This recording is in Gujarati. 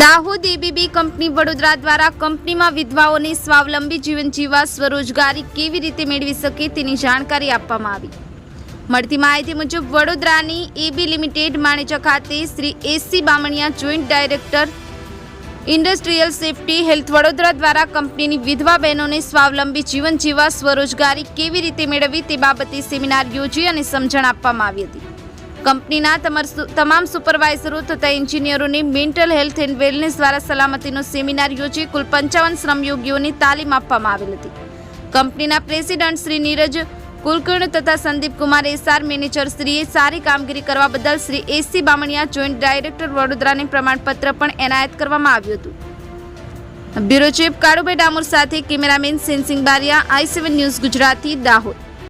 દાહોદ એબીબી કંપની વડોદરા દ્વારા કંપનીમાં વિધવાઓને સ્વાવલંબી જીવન જીવવા સ્વરોજગારી કેવી રીતે મેળવી શકે તેની જાણકારી આપવામાં આવી. મળતી માહિતી મુજબ વડોદરાની એબી લિમિટેડ માણેચા ખાતે Shri SC Bamaniya joint director industrial safety health Vadodara દ્વારા કંપનીની વિધવા બહેનોને સ્વાવલંબી જીવન જીવવા સ્વરોજગારી કેવી રીતે મેળવવી તે બાબતે સેમિનાર યોજી અને સમજણ આપવામાં આવી હતી. કંપનીના તમામ સુપરવાઇઝરો તથા એન્જિનિયરોની મેન્ટલ હેલ્થ એન્ડ વેલનેસ દ્વારા સલામતીનો સેમિનાર યોજી કુલ પંચાવન શ્રમયોગીઓની તાલીમ આપવામાં આવેલ હતી. કંપનીના પ્રેસિડન્ટ શ્રી નીરજ કુલકર્ણ તથા સંદીપ કુમાર એસઆર મેનેજર શ્રીએ સારી કામગીરી કરવા બદલ Shri SC Bamaniya joint director વડોદરાને પ્રમાણપત્ર પણ એનાયત કરવામાં આવ્યું હતું. બ્યુરો ચીફ કાળુભાઈ ડામોર સાથે cameraman Sensing Bariya, I seven news Gujarati, Dahod.